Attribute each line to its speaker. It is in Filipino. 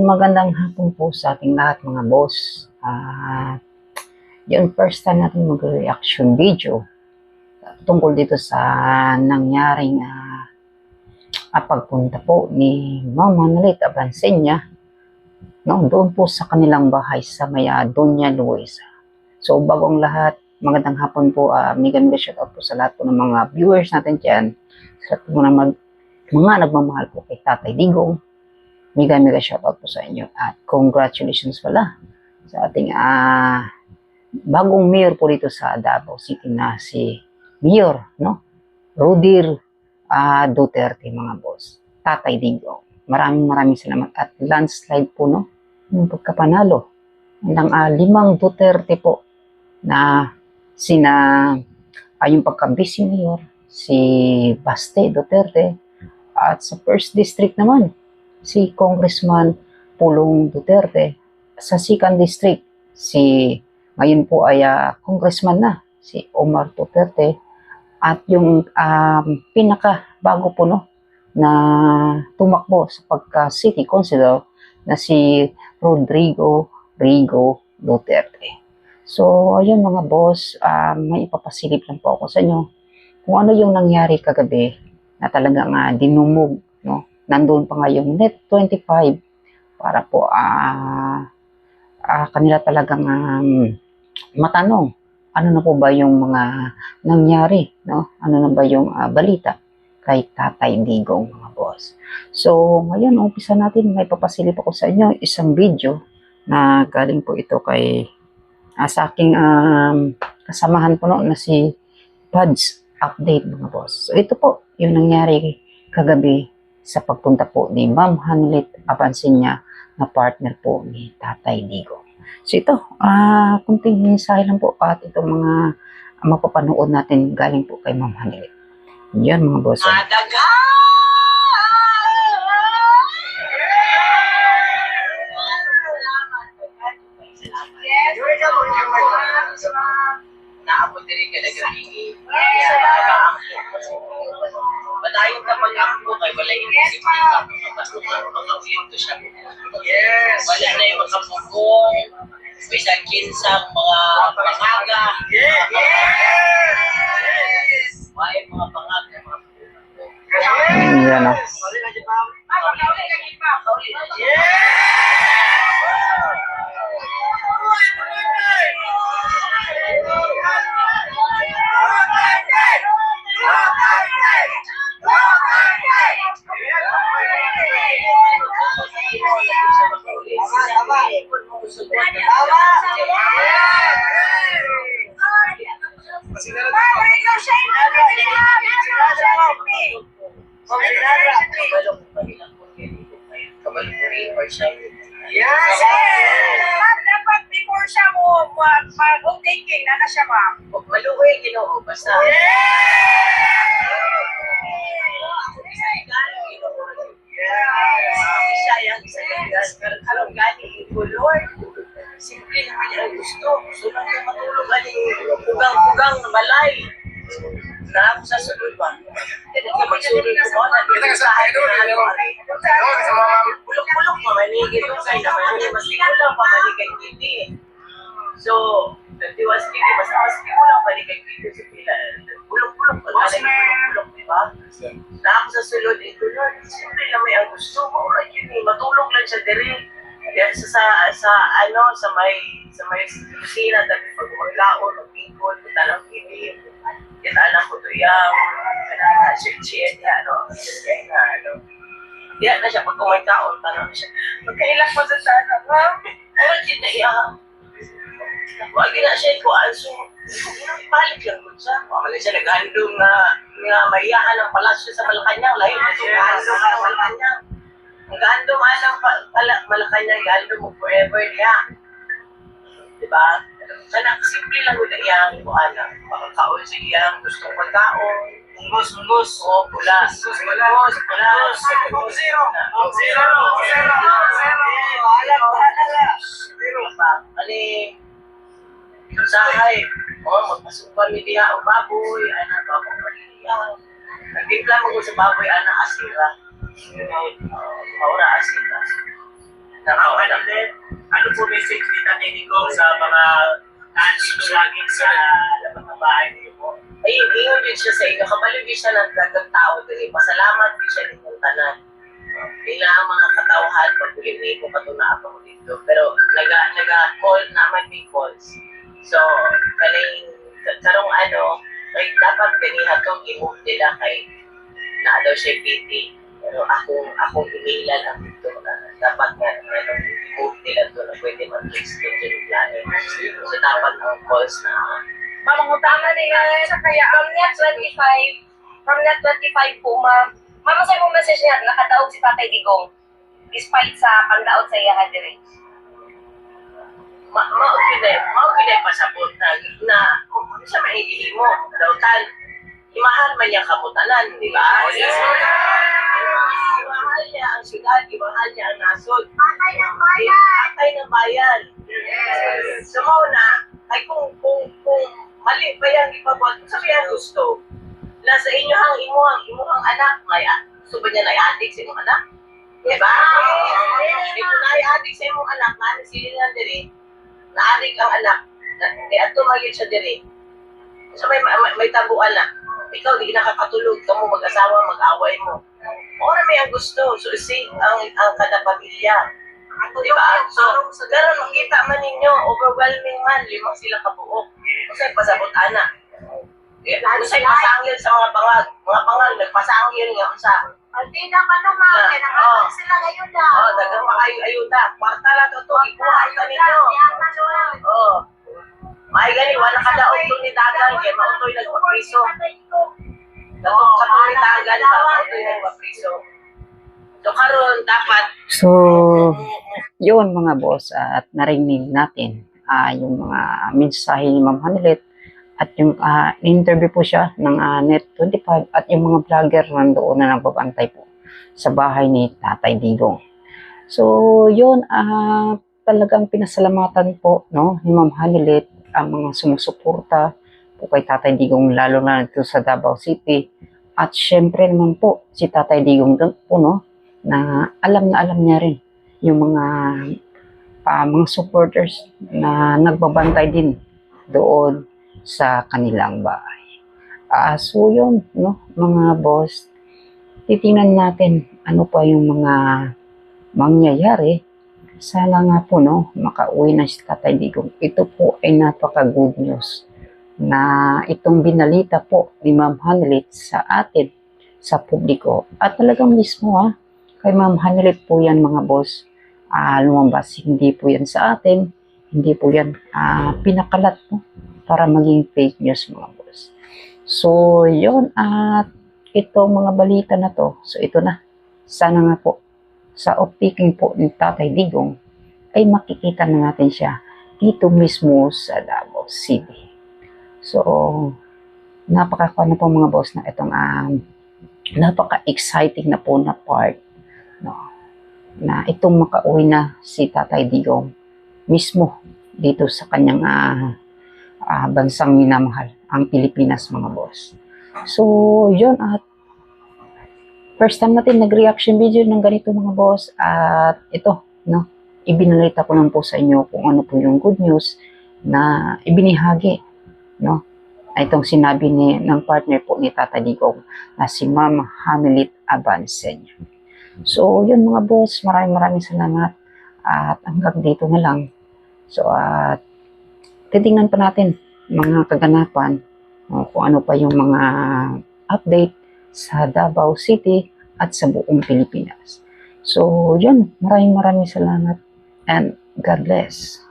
Speaker 1: Magandang hapon po sa ating lahat mga boss. At yun, first time natin mag-reaction video tungkol dito sa nangyaring ah, ah, pagpunta po ni Ma'am Manalit Abansenya no, doon po sa kanilang bahay sa Maya Doña Luisa. So bago ang lahat, magandang hapon po. Uh, mega mega shoutout po sa lahat po ng mga viewers natin dyan. Sa lahat po ng mag, mga nagmamahal po kay Tatay Digong. Mega mega shoutout po sa inyo. At congratulations pala sa ating ah bagong mayor po dito sa Davao City na si Mayor, no? Rudir ah, Duterte, mga boss. Tatay Digong. Maraming maraming salamat at landslide po, no? Yung pagkapanalo ng ah, limang Duterte po na sina ay yung pagka-vice mayor, si Baste Duterte, at sa first district naman, si Congressman Pulong Duterte. Sa second district, si ngayon po ay ah, congressman na, si Omar Duterte. At yung um, pinaka bago po no, na tumakbo sa pagka-city councilor na si Rodrigo Rigo Duterte. So, ayun mga boss, um, may ipapasilip lang po ako sa inyo kung ano yung nangyari kagabi na talagang uh, dinumog, no? Nandun pa nga yung net 25 para po ah ah, kanila talagang um, matanong ano na po ba yung mga nangyari, no? Ano na ba yung ah, balita kay Tatay Digong mga boss. So, ngayon, umpisa natin, may papasilip ako sa inyo isang video na galing po ito kay ah, sa aking um, kasamahan po no, na si Buds Update mga boss. So, ito po yung nangyari kagabi sa pagpunta po ni Ma'am Hanlit Abansinya na partner po ni Tatay Digong. So ito, ah, kunting mensahe lang po at itong mga uh, mapapanood natin galing po kay Ma'am Hanlit. Yan mga boss.
Speaker 2: Madaga! Naabot din ka na gabi. Madayon ka mag-ampo kay wala yung isip ka. Makaulit to siya.
Speaker 3: Yes.
Speaker 2: Wala na yung makapugong. May kinsang mga pangaga.
Speaker 3: Yes.
Speaker 2: May mga pangaga. mga
Speaker 1: Mm, yan o.
Speaker 3: Yes.
Speaker 4: Ma'am, dapat before siya mo mag- mag-taking, na na siya, ma'am.
Speaker 2: Maluwi, ginoo. Basta. Sayang sa kanila. Pero karong gani, ko Lord. Simple naman niya ang gusto. Gusto lang niya matulog. Gani, pugang-pugang na balay. Na ako sa sulod ba? Hindi ka magsulod ko mo.
Speaker 3: Kita ka sa idol,
Speaker 2: na
Speaker 3: ano?
Speaker 2: Bulok-bulok pa, manigit ko kayo naman. Mas kulang pa maligay kiti. So, Tiwas kiti, mas mas kulang maligay kiti sa pila. Bulok-bulok pa, bulok, di ba? na ako sa sulod ito Lord, siyempre lang may ang gusto yun eh, matulog lang siya dire Diyan sa, sa, sa ano, sa may, sa may kusina, dahil pag maglaon, magbingkod, punta lang TV, kita alam ko to yung, kanana, shit-shit, ano, nga, ano, Diyan na siya, pag kumagkaon, parang siya, magkailang mo sa sana, ma'am, ano, kita iya, Wag na siya ko also. Balik lang ko siya. Wala siya naghandong na nga mayahan ng palasyo sa Malacanang. Layo na ito ng Malacanang. Ang gahandong ng pa- pala- Malacanang, gahandong mo forever niya. Diba? Sana simple lang ko iyang ko anak. Makakaon sa iyang gustong pagkaon. Munggos, munggos. O, pula. Munggos, pula. Munggos, pula.
Speaker 3: Zero. Zero. Zero. Zero.
Speaker 2: Alam, alam. Zero pa. Ali, usahay. O, magpasukan mi diha o baboy. Ana, baboy maliliyaw. Nagtimpla mo ko sa baboy, ana, asira. Uh, maura asira.
Speaker 5: How Hanilet, ano po message ni Tatay Digong sa mga fans vlogging sa labas ng bahay niyo po?
Speaker 2: Ayun, ingon din siya sa inyo. Kabalog din siya ng dagang tao din. Pasalamat din siya din yung tanan. Kailangan mga katauhan, pagbulim mo katuna ako dito. Pero naga, naga-call naman may calls. So, kaning, karong ano, like, dapat ganiha to, i-move nila kay na daw siya PT. Pero ako, ako iniila lang dito na dapat nga, ano, i-move nila to na pwede to yung plano. So, dapat ang calls na
Speaker 4: Mamangutangan niya sa kaya um, net 25, from net 25 po, ma'am. Ma'am, sa mong message niya, nakadaog si Tatay Digong. Despite sa pandaot sa iya hadiri.
Speaker 2: ma maugilay, maugilay pasabot na na siya mahihihi mo, daw tal, imahal man niya kamutanan, di ba?
Speaker 5: Oh, yes,
Speaker 2: Imahal niya ang syudad, imahal niya ang nasod.
Speaker 4: Tatay ng
Speaker 2: Atay ng bayan. So mo na, ay kung, kung, kung mali pa yan ipabot, sa kaya gusto, nasa inyo hang imuhang, imuhang anak, may, gusto ba niya na adik sa imong anak? Di ba? Di ko na adik sa imong anak, nani sila na diri, naadik ang anak, na, di ato magiging siya diri. So may, may, may tabuan na. Ikaw, di nakakatulog ka mo, mag-asawa, mag-away mo. Ora may ang gusto, so save ang, ang kada pamilya. Di ba? So, pero makita man ninyo, overwhelming man, limang sila kabuok. Kasi pasabot ana. Kasi pasangil sa mga bangag. Mga bangag, nagpasangil nga unsa.
Speaker 4: Hindi na pa naman,
Speaker 2: Na,
Speaker 4: kaya nakakita sila ngayon na.
Speaker 2: Oh, dagang pa kayo ayuda. Kwarta lang to, ikuha ito ninyo. Oh. May gani, wala kadaog to ni Dagan, kaya mautoy nagpapriso. Datot ka to ni Dagan, mautoy nagpapriso. So, karon dapat,
Speaker 1: So, yun mga boss at narinig natin ah, yung mga mensahe ni Ma'am Hanilet at yung ah, interview po siya ng ah, Net25 at yung mga vlogger nandoon na nagbabantay po sa bahay ni Tatay Digong. So, yun, ah, talagang pinasalamatan po no, ni Ma'am Hanilet ang mga sumusuporta po kay Tatay Digong lalo na dito sa Davao City. At syempre naman po si Tatay Digong doon po no, na alam na alam niya rin yung mga ah, mga supporters na nagbabantay din doon sa kanilang bahay. Ah, so yun, no, mga boss, titingnan natin ano pa yung mga mangyayari. Sana nga po, no, makauwi na si Tatay Digong. Ito po ay napaka-good news na itong binalita po ni Ma'am Hanelit sa atin, sa publiko. At talagang mismo, ha, kay Ma'am Hanelit po yan mga boss, ah lumabas. Hindi po yan sa atin, hindi po yan ah, pinakalat po para maging fake news mga boss. So, yon at itong mga balita na to, so ito na. Sana nga po, sa optiking po ni Tatay Digong, ay makikita na natin siya dito mismo sa Davao City. So, napaka na po mga boss na itong um, napaka-exciting na po na part no, na itong makauwi na si Tatay Digong mismo dito sa kanyang ah, ah, bansang minamahal, ang Pilipinas mga boss. So, yun at first time natin nag-reaction video ng ganito mga boss. At ito, no, ibinalita ko lang po sa inyo kung ano po yung good news na ibinihagi, no, itong sinabi ni, ng partner po ni Tata Digong na si Ma'am Hanelit Abansen. So, yun mga boss, maraming maraming salamat. At hanggang dito na lang. So, at titingnan pa natin mga kaganapan kung ano pa yung mga update sa Davao City at sa buong Pilipinas. So, yun, maraming maraming salamat and God bless.